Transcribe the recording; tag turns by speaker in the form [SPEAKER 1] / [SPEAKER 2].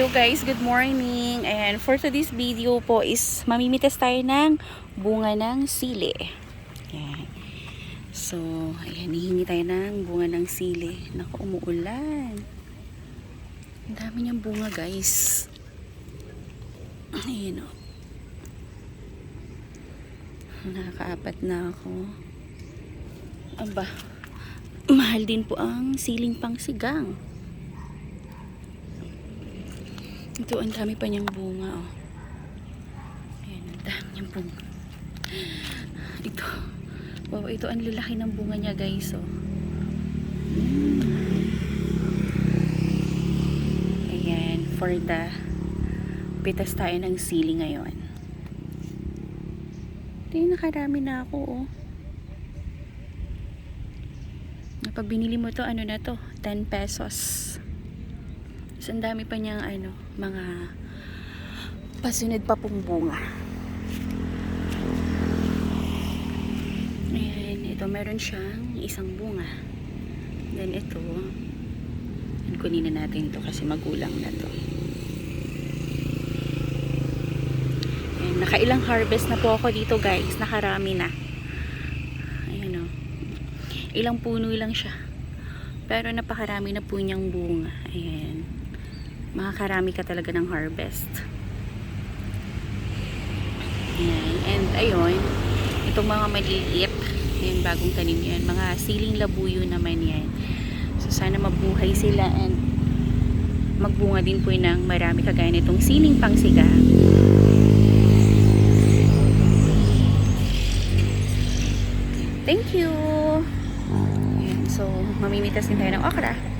[SPEAKER 1] Hello guys, good morning. And for today's video po is mamimitas tayo ng bunga ng sili. Ayan. So, ayan, hihingi tayo ng bunga ng sili. Naku, umuulan. Ang dami niyang bunga guys. Ayan o. Nakakaapat na ako. Aba, mahal din po ang siling pangsigang. Ito, ang dami pa niyang bunga, oh. Ayan, ang dami niyang bunga. Ito. Wow, ito ang lalaki ng bunga niya, guys, oh. Ayan, for the pitas tayo ng sili ngayon. Ito, nakarami na ako, oh. Pag binili mo to, ano na to? 10 pesos. So, ang dami pa niyang ano, mga pasunod pa pong bunga. Ayan, ito meron siyang isang bunga. Then ito, kunin na natin to kasi magulang na to. Ayan, nakailang harvest na po ako dito guys. Nakarami na. Ayan o. Ilang puno lang siya. Pero napakarami na po niyang bunga. Ayan makakarami ka talaga ng harvest. Ayan. And ayun, itong mga maliliit, yan bagong tanim yan, mga siling labuyo naman yan. So sana mabuhay sila and magbunga din po ng marami kagaya nitong siling pangsiga. Thank you! Ayan. So, mamimitas din tayo ng okra.